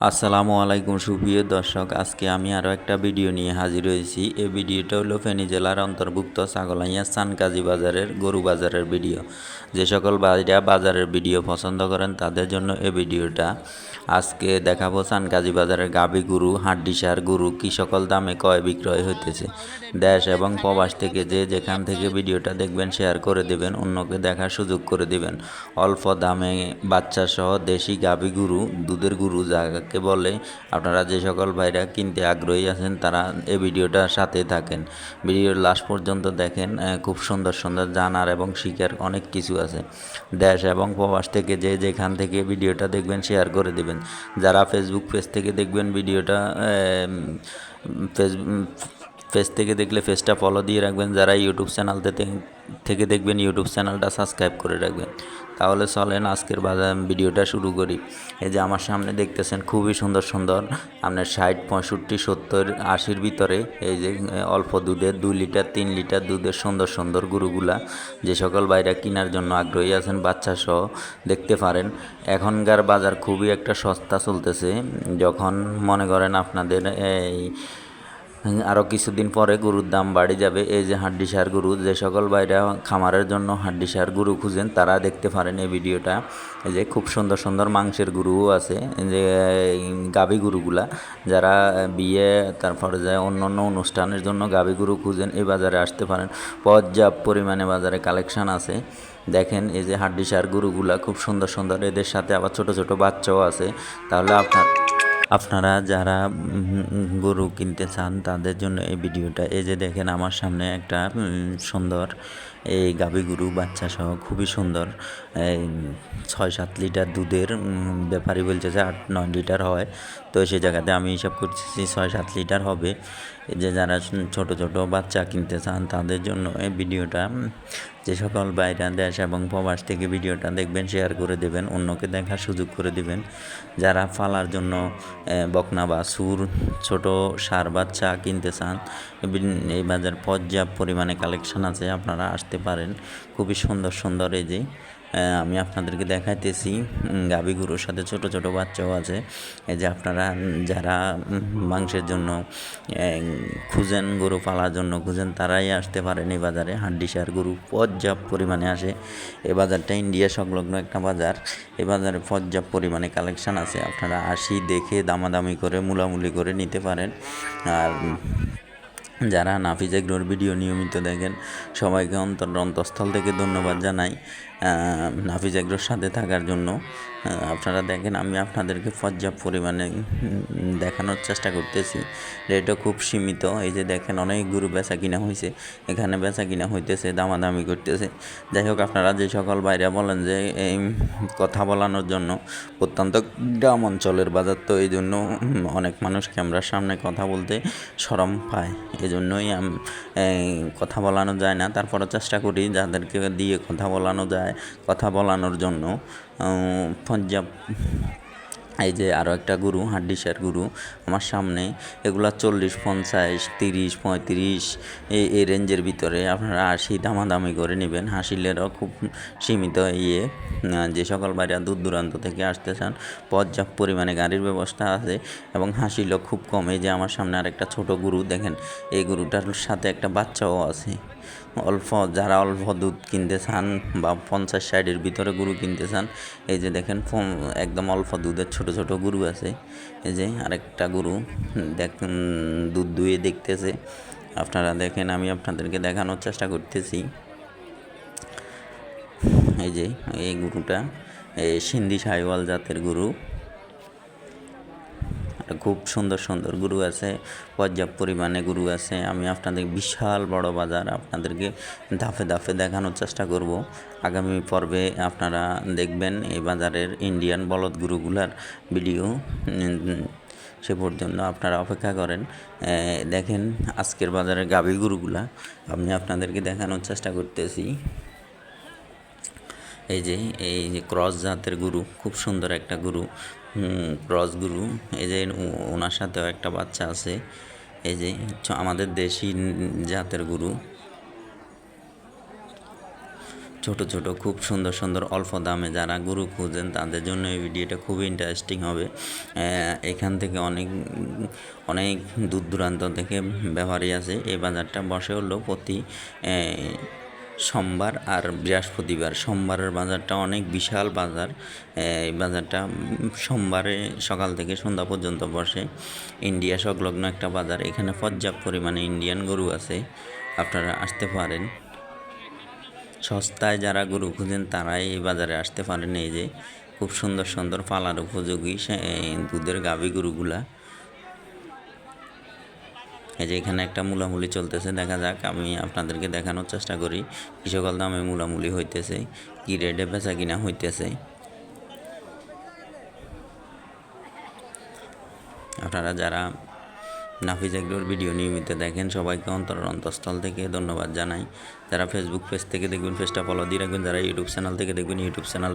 আসসালামু আলাইকুম, সুপ্রিয় দর্শক। আজকে আমি আরও একটা ভিডিও নিয়ে হাজির হয়েছি। এই ভিডিওটা হলো ফেনী জেলার অন্তর্ভুক্ত ছাগলাইয়া সানকাজি বাজারের গরু বাজারের ভিডিও। যে সকল ভাইরা বাজারের ভিডিও পছন্দ করেন, তাদের জন্য এই ভিডিওটা। আজকে দেখাবো সানকাজি বাজারের গাবি গরু হাড্ডিসার গরু, কী সকল দামে কয় বিক্রয় হইতেছে। দেশ এবং প্রবাস থেকে যে যেখান থেকে ভিডিওটা দেখবেন, শেয়ার করে দেবেন, অন্যকে দেখার সুযোগ করে দিবেন। অল্প দামে বাচ্চা সহ দেশি গাবি গরু, দুধের গরু যাকে বলে, আপনারা যে সকল ভাইরা কিনতে আগ্রহী আছেন, তারা এই ভিডিওটা সাথে থাকেন। ভিডিওর লাস্ট পর্যন্ত দেখেন খুব সুন্দর সুন্দর জানার এবং শিকার অনেক কিছু আছে। দেশ এবং প্রবাস থেকে যে যেখান থেকে ভিডিওটা দেখবেন, শেয়ার করে দেবেন। যারা ফেসবুক পেজ থেকে দেখবেন, ভিডিওটা ফেসবুক পেজ থেকে দেখলে পেজটা ফলো দিয়ে রাখবেন। যারা ইউটিউব চ্যানেল থেকে দেখবেন ইউটিউব চ্যানেলটা সাবস্ক্রাইব করে রাখবেন। তাহলে চলেন আজকের বাজার ভিডিওটা শুরু করি। এই যে আমার সামনে দেখতেছেন, খুবই সুন্দর সুন্দর, আপনার ষাট, পঁয়ষট্টি, সত্তর, আশির ভিতরে এই যে অল্প দুধের, দুই লিটার, তিন লিটার দুধের সুন্দর সুন্দর গরুগুলা, যে সকল বাইরা কেনার জন্য আগ্রহী আছেন, বাচ্চা সহ দেখতে পারেন। এখনকার বাজার খুবই একটা সস্তা চলতেছে। যখন মনে করেন আপনাদের এই আরও কিছুদিন পরে গরুর দাম বাড়ে যাবে। এই যে হাড্ডি সার গরু, যে সকল বাইরা খামারের জন্য হাড্ডি সার গরু খুঁজেন, তারা দেখতে পারেন এই ভিডিওটা। এই যে খুব সুন্দর সুন্দর মাংসের গরুও আছে যে গাভী গরুগুলা। যারা বিয়ে, তারপরে যায় অন্য অন্য অনুষ্ঠানের জন্য গাভী গরু খুঁজেন, এই বাজারে আসতে পারেন। পর্যাপ্ত পরিমাণে বাজারে কালেকশন আছে। দেখেন এই যে হাড্ডি সার গরুগুলা খুব সুন্দর সুন্দর, এদের সাথে আবার ছোট ছোট বাচ্চাও আছে। তাহলে আপনার আপনারা যারা গরু কিনতে চান, তাদের জন্য এই ভিডিওটা, এই যে দেখেন আমার সামনে একটা সুন্দর, এই গাভী গরু বাচ্চা সহ খুবই সুন্দর, এই ছয় সাত লিটার দুধের ব্যাপারই ব্যাপারী বলছে যে আট নয় লিটার হয়, তো সেই জায়গাতে আমি হিসাব করছি ছয় সাত লিটার হবে যে যারা ছোট ছোট বাচ্চা কিনতে চান, তাদের জন্য এই ভিডিওটা যে সকল বাইরা দেশ এবং প্রবাস থেকে ভিডিওটা দেখবেন শেয়ার করে দেবেন, অন্যকে দেখার সুযোগ করে দিবেন। যারা ফালার জন্য বকনা বা সুর, ছোট সার বাচ্চা কিনতে চান এই বাজার পর্যাপ্ত পরিমাণে কালেকশন আছে, আপনারা আসতে পারেন। খুবই সুন্দর সুন্দর এই যে আমি আপনাদেরকে দেখাইতেছি গাভী গরুর সাথে ছোট ছোট বাচ্চাও আছে। এই যে আপনারা যারা মাংসের জন্য খুঁজেন, গরু পালার জন্য খুঁজেন, তারাই আসতে পারেন এই বাজারে। হাড্ডি সার গরু পর্যাপ্ত পরিমাণে আসে। এই বাজারটা ইন্ডিয়া সংলগ্ন একটা বাজার। এই বাজারে পর্যাপ্ত পরিমাণে কালেকশন আছে। আপনারা আসি, দেখে, দামাদামি করে, মুলামুলি করে নিতে পারেন। আর, যারা নাফিজ এগ্রোর ভিডিও নিয়মিত দেখেন, সবাইকে অন্তর অন্তঃস্থল থেকে ধন্যবাদ জানাই। নাফিজ এগ্রোর সাথে থাকার জন্য আপনারা দেখেন আমি আপনাদেরকে পর্যাপ্ত পরিমাণে দেখানোর চেষ্টা করতেছি। রেটও খুব সীমিত, এই যে দেখেন অনেক গরু বেচা কিনা হয়েছে এখানে বেচা কিনা হইতেছে, দামাদামি করতেছে। যাই হোক, আপনারা যে সকল বাইরে বলেন যে এই কথা বলানোর জন্য, অত্যন্ত গ্রাম অঞ্চলের বাজার তো এই জন্য অনেক মানুষ ক্যামেরার সামনে কথা বলতে সরম পায়। এই জন্যই আম- কথা বলানো যায় না। তারপরে চেষ্টা করি যাদেরকে দিয়ে কথা বলানো যায়। কথা বলানোর জন্য। পঞ্জাব এই যে আরও একটা গুরু, হাড্ডিসার গুরু আমার সামনে, এগুলা চল্লিশ, পঞ্চাশ, তিরিশ, পঁয়ত্রিশ এই এই রেঞ্জের ভিতরে আপনারা আশি দামাদামি করে নেবেন। হাসিলেরও খুব সীমিত ইয়ে যে সকল বাইরা দূর দূরান্ত থেকে আসতে চান, পর্যাপ্ত পরিমাণে গাড়ির ব্যবস্থা আছে এবং হাসিলও খুব কম। যে আমার সামনে আরেকটা ছোট গুরু, দেখেন, এই গুরুটার সাথে একটা বাচ্চাও আছে। অল্প, যারা অল্প দুধ কিনতে চান বা পঞ্চাশ ষাটের ভিতরে গরু কিনতে চান, এই যে দেখেন একদম অল্প দুধের ছোট ছোট গরু আছে। এই যে আরেকটা গরু দেখ দুধ দুয়ে দেখতেছে। আপনারা দেখেন, আমি আপনাদেরকে দেখানোর চেষ্টা করতেছি। এই যে, এই গরুটা সিন্ধি সাইওয়াল জাতের গরু। খুব সুন্দর সুন্দর গুরু আছে, পর্যাপ্ত পরিমাণে গুরু আছে। আমি আপনাদের বিশাল বড় বাজার আপনাদেরকে ধাপে ধাপে দেখানোর চেষ্টা করব। আগামী পর্বে আপনারা দেখবেন এই বাজারের ইন্ডিয়ান বলদ গুরুগুলার ভিডিও। সে পর্যন্ত আপনারা অপেক্ষা করেন। দেখেন আজকের বাজারের গাভী গরুগুলা। আমি আপনাদেরকে দেখানোর চেষ্টা করতেছি। এই যে এই যে ক্রস জাতের গুরু, খুব সুন্দর একটা গরু। হুম, ক্রস গরু এই যে ওনার সাথেও একটা বাচ্চা আছে। এই যে আমাদের দেশি জাতের গুরু। ছোট ছোট খুব সুন্দর সুন্দর অল্প দামে যারা গরু খুঁজেন তাদের জন্য এই ভিডিওটা খুবই ইন্টারেস্টিং হবে। এখান থেকে অনেক অনেক দূর দূরান্ত থেকে ব্যাপারী আছে। এই বাজারটা বসে হলো প্রতি সোমবার আর বৃহস্পতিবার। সোমবারের বাজারটা অনেক বিশাল বাজার। এই বাজারটা সোমবারে সকাল থেকে সন্ধ্যা পর্যন্ত বসে। ইন্ডিয়া সংলগ্ন একটা বাজার। এখানে পর্যাপ্ত পরিমাণে ইন্ডিয়ান গরু আছে। আপনারা আসতে পারেন। সস্তায় যারা গরু খুঁজেন, তারাই এই বাজারে আসতে পারেন। এই যে খুব সুন্দর সুন্দর পালার উপযোগী দুধের গাভী গরুগুলা। এই যে এখানে একটা মূলামুলি চলতেছে, দেখা যাক, আমি আপনাদেরকে দেখানোর চেষ্টা করি। কি সকল দামে মূলামুলি হইতেছে, কি রেটে বেচা কিনা হইতেছে। আপনারা যারা নাফিজ এগুলোর ভিডিও নিয়মিত দেখেন, সবাইকে অন্তর অন্তঃস্থল থেকে ধন্যবাদ জানাই। যারা ফেসবুক পেজ থেকে দেখবেন পেজটা ফলো দিয়ে রাখবেন, যারা ইউটিউব চ্যানেল থেকে দেখবেন ইউটিউব চ্যানেল